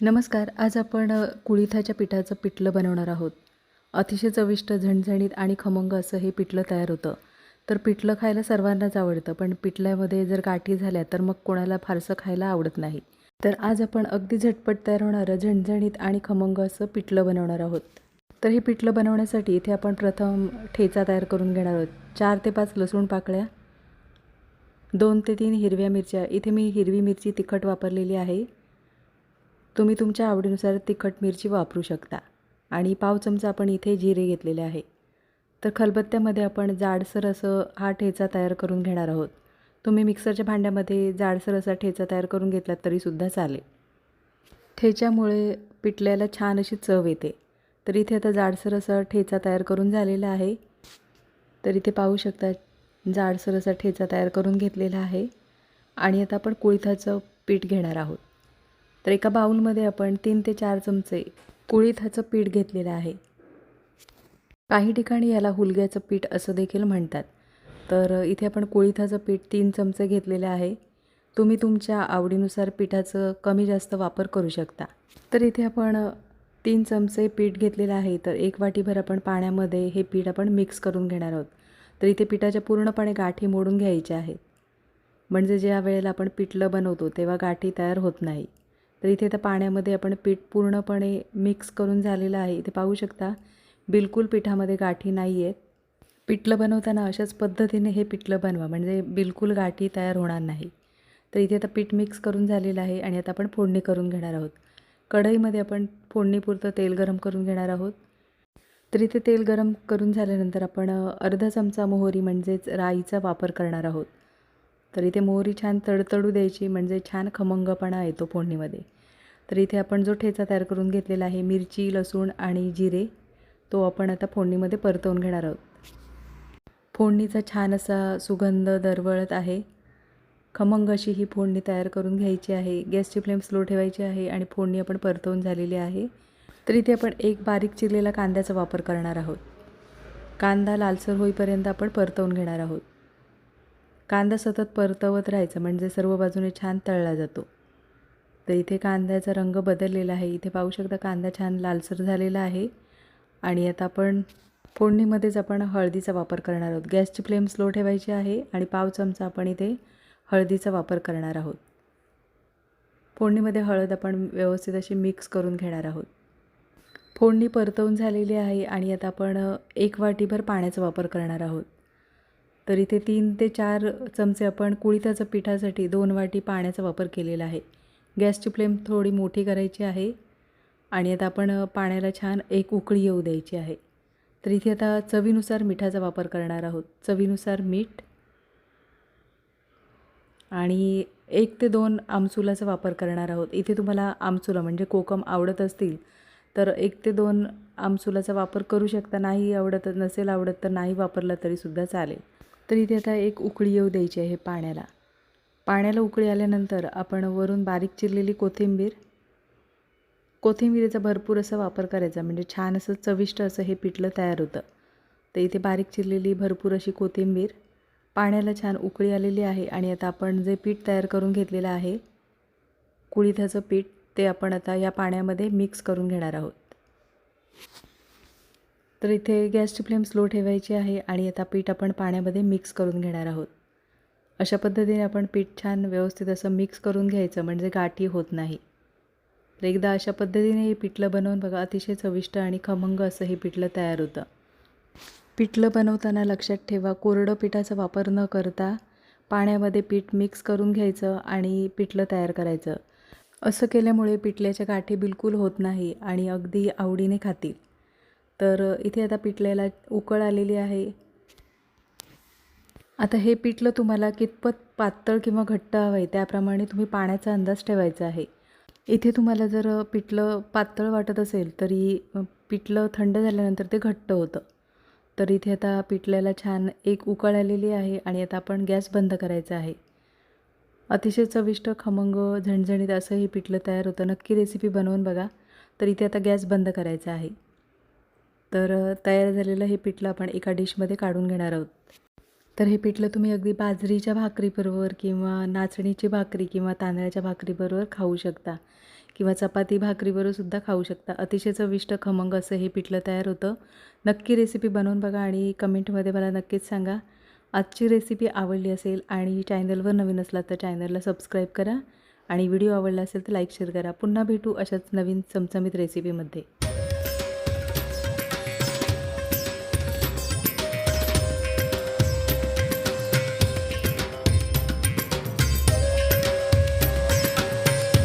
नमस्कार आज आपण कुळीथाच्या कुळिथाच्या पिठाचं पिठलं बनवणार आहोत. अतिशय चविष्ट झणझणीत आणि खमंग असं हे पिठलं तयार होतं. तर पिठलं खायला सर्वांनाच आवडतं पण पिठल्यामध्ये जर गाठी झाल्या तर मग कोणाला फारसं खायला आवडत नाही. तर आज आपण अगदी झटपट तयार होणारं झणझणीत आणि खमंग असं पिठलं बनवणार आहोत. तर हे पिठलं बनवण्यासाठी इथे आपण प्रथम ठेचा तयार करून घेणार आहोत. चार ते पाच लसूण पाकळ्या दोन ते तीन हिरव्या मिरच्या. इथे मी हिरवी मिरची तिखट वापरलेली आहे. तुम्ही तुमच्या आवडीनुसार तिखट मिरची वापरू शकता. आणि पाव चमचा आपण इथे जिरे घेतलेले आहे. तर खलबत्त्यामध्ये आपण जाडसर असं हा ठेचा तयार करून घेणार आहोत. तुम्ही मिक्सरच्या भांड्यामध्ये जाडसर असा ठेचा तयार करून घेतलात तरीसुद्धा चालेल. ठेच्यामुळे पिठल्याला छान अशी चव येते. तर इथे आता जाडसर असा ठेचा तयार करून झालेला आहे. तर इथे पाहू शकता जाडसर असा ठेचा तयार करून घेतलेला आहे. आणि आता आपण कुळिथाचं पीठ घेणार आहोत. तर एका बाऊलमध्ये आपण तीन ते चार चमचे कुळिथाचं पीठ घेतलेलं आहे. काही ठिकाणी याला हुलग्याचं पीठ असं देखील म्हणतात. तर इथे आपण कुळिथाचं पीठ तीन चमचे घेतलेले आहे. तुम्ही तुमच्या आवडीनुसार पिठाचं कमी जास्त वापर करू शकता. तर इथे आपण तीन चमचे पीठ घेतलेलं आहे. तर एक वाटीभर आपण पाण्यामध्ये हे पीठ आपण मिक्स करून घेणार आहोत. तर इथे पिठाच्या पूर्णपणे गाठी मोडून घ्यायच्या आहेत. म्हणजे ज्या वेळेला आपण पिठलं बनवतो तेव्हा गाठी तयार होत नाही. तर इथे त्या पाण्यामध्ये आपण पीठ पूर्णपणे मिक्स करून झालेलं आहे. इथे पाहू शकता बिलकुल पिठामध्ये गाठी नाही आहेत पिठलं बनवताना अशाच पद्धतीने हे पिठलं बनवा. म्हणजे बिलकुल गाठी तयार होणार नाही. तर इथे आता पीठ मिक्स करून झालेलं आहे आणि आता आपण फोडणी करून घेणार आहोत. कढईमध्ये आपण फोडणीपुरतं तेल गरम करून घेणार आहोत. तर इथे तेल गरम करून झाल्यानंतर आपण अर्धा चमचा मोहरी म्हणजेच राईचा वापर करणार आहोत. तर इथे मोहरी छान तडतडू द्यायची म्हणजे छान खमंगपणा येतो फोडणीमध्ये. तर इथे आपण जो ठेचा तयार करून घेतलेला आहे मिरची लसूण आणि जिरे तो आपण आता फोडणीमध्ये परतवून घेणार आहोत. फोडणीचा छान असा सुगंध दरवळत आहे. खमंग अशी ही फोडणी तयार करून घ्यायची आहे. गॅसची फ्लेम स्लो ठेवायची आहे आणि फोडणी आपण परतवून झालेली आहे. तर इथे आपण एक बारीक चिरलेला कांद्याचा वापर करणार आहोत. कांदा लालसर होईपर्यंत आपण परतवून घेणार आहोत. कांदा सतत परतवत राहायचं म्हणजे सर्व बाजूने छान तळला जातो. तर इथे कांद्याचा रंग बदललेला आहे. इथे पाहू शकता कांदा छान लालसर झालेला आहे. आणि आता आपण फोडणीमध्येच आपण हळदीचा वापर करणार आहोत. गॅसची फ्लेम स्लो ठेवायची आहे आणि पाव चमचा आपण इथे हळदीचा वापर करणार आहोत. फोडणीमध्ये हळद आपण व्यवस्थित अशी मिक्स करून घेणार आहोत. फोडणी परतवून झालेली आहे आणि आता आपण एक वाटीभर पाण्याचा वापर करणार आहोत. तर इथे तीन ते चार चमचे आपण कुळिथाचं पिठासाठी दोन वाटी पाण्याचा वापर केलेला आहे. गॅसची फ्लेम थोडी मोठी करायची आहे आणि आता आपण पाण्याला छान एक उकळी येऊ द्यायची आहे. तर इथे आता चवीनुसार मिठाचा वापर करणार आहोत. चवीनुसार मीठ आणि एक ते दोन आमचुलाचा वापर करणार आहोत. इथे तुम्हाला आमचुला म्हणजे कोकम आवडत असतील तर एक ते दोन आमसुलाचा वापर करू शकता. नाही आवडत नसेल आवडत तर नाही वापरला तरीसुद्धा चालेल. तर इथे आता एक उकळी येऊ द्यायची आहे पाण्याला. पाण्याला उकळी आल्यानंतर आपण वरून बारीक चिरलेली कोथिंबीर कोथिंबीरीचा भरपूर असा वापर करायचा म्हणजे छान असं चविष्ट असं हे पिठलं तयार होतं. तर इथे बारीक चिरलेली भरपूर अशी कोथिंबीर पाण्याला छान उकळी आलेली आहे आणि आता आपण जे पीठ तयार करून घेतलेलं आहे कुळीथाचं पीठ ते आपण आता या पाण्यामध्ये मिक्स करून घेणार आहोत. तर इथे गॅसची फ्लेम स्लो ठेवायची आहे आणि आता पीठ आपण पाण्यामध्ये मिक्स करून घेणार आहोत. अशा पद्धतीने आपण पीठ छान व्यवस्थित असं मिक्स करून घ्यायचं म्हणजे गाठी होत नाही. तर एकदा अशा पद्धतीने हे पिठलं बनवून बघा अतिशय चविष्ट आणि खमंग असं हे पिठलं तयार होतं. पिठलं बनवताना लक्षात ठेवा कोरडं पिठाचा वापर न करता पाण्यामध्ये पीठ मिक्स करून घ्यायचं आणि पिठलं तयार करायचं. असं केल्यामुळे पिठल्याच्या गाठी बिलकुल होत नाही आणि अगदी आवडीने खातील. तर इथे आता पिठल्याला उकळ आलेली आहे. आता हे पिठलं तुम्हाला कितपत पातळ किंवा घट्ट हवं आहे त्याप्रमाणे तुम्ही पाण्याचा अंदाज ठेवायचा आहे. इथे तुम्हाला जर पिठलं पातळ वाटत असेल तरी पिठलं थंड झाल्यानंतर ते घट्ट होतं. तर इथे आता पिठल्याला छान एक उकळ आलेली आहे आणि आता आपण गॅस बंद करायचा आहे. अतिशय चविष्ट खमंग झणझणीत असं हे पिठलं तयार होतं. नक्की रेसिपी बनवून बघा. तर इथे आता गॅस बंद करायचा आहे. तर तयार झालेलं हे पिठलं आपण एका डिशमध्ये काढून घेणार आहोत. तर हे पिठलं तुम्ही अगदी बाजरीच्या भाकरीबरोबर किंवा नाचणीची भाकरी किंवा तांदळाच्या भाकरीबरोबर खाऊ शकता किंवा चपाती भाकरीबरोबर सुद्धा खाऊ शकता. अतिशय चविष्ट खमंग असं हे पिठलं तयार होतं. नक्की रेसिपी बनवून बघा आणि कमेंटमध्ये मला नक्कीच सांगा. आजची रेसिपी आवडली असेल आणि चॅनलवर नवीन असला तर चॅनलला सबस्क्राईब करा आणि व्हिडिओ आवडला असेल तर लाईक शेअर करा. पुन्हा भेटू अशाच नवीन चमचमीत रेसिपीमध्ये